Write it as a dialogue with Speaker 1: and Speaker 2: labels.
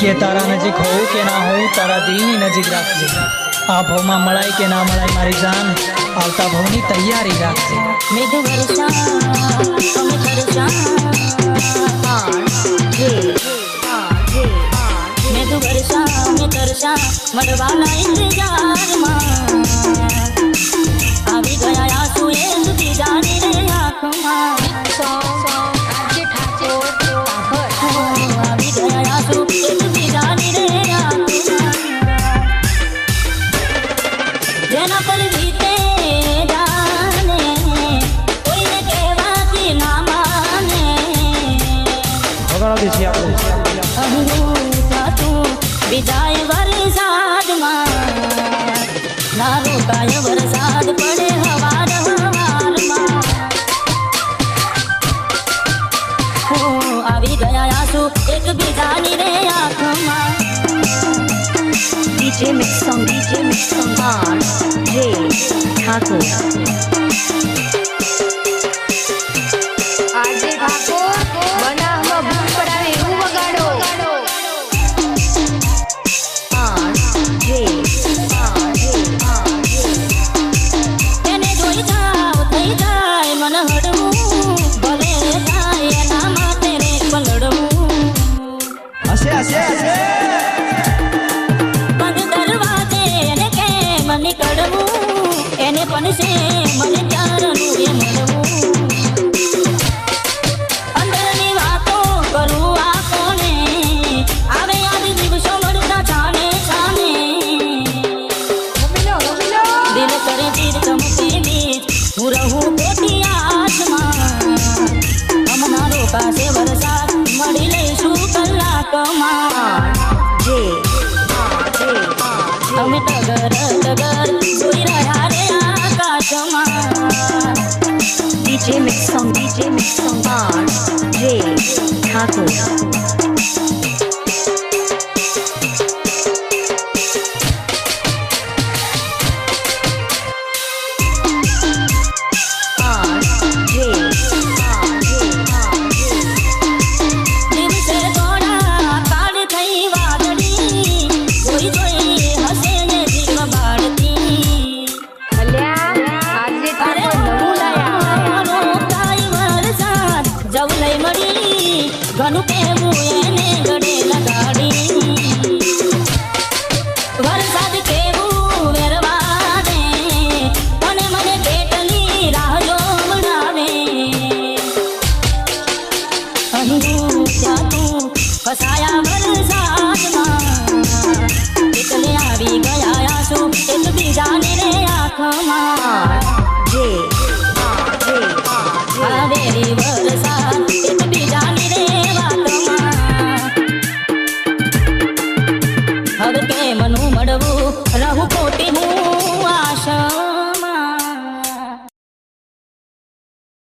Speaker 1: કે તારા નજીક હોઉં કે ના હોઉં તારા દિલની નજીક રાખજે આ ભાવમાં મળાય કે ના મળાય મારી જાન આવતા ભાવની તૈયારી રાખજે
Speaker 2: મેઘ વર્ષા તમે ખરસા મેઘ વર્ષા અમે તરસા મળવાના ઇંતજારમાં વિદાય વરસાદમાં ના રોકાય વરસાદ પડે હવાર આવી ગયા આંસુ એકબીજાની રે આંખમાં
Speaker 3: Mix Song, R. J.
Speaker 1: હશે હશે હશે
Speaker 2: દરવાજે એને કેમ નીકળવું એને પણ છે મને પ્યારનું એ મળવું. અંદરની વાતો કરું આ કોને? આવે યાદ દિવસો મળતા
Speaker 4: રમીલો રમીલો
Speaker 2: દિલ કરે તીર ચમકે બીજ હું રહું ખોટી આસમાં હમણાં રોકાશે વરસાદ.
Speaker 3: come on. Yeah.
Speaker 2: আমি টগর টগর ঘুরি রয়া রে আকাশমা
Speaker 3: DJ mix song DJ mix song R J Thakur
Speaker 2: ઘણું કહેવું એને ગળે લગાડી વરસાદ કેવું વેરવા દે અને મને પેટની રાહ જોવડાવે. અહીં ત્યાં તું ફસાયા વરસાદમાં. એટલે આવી ગયા આંસુ એકબીજાને રે આંખમાં.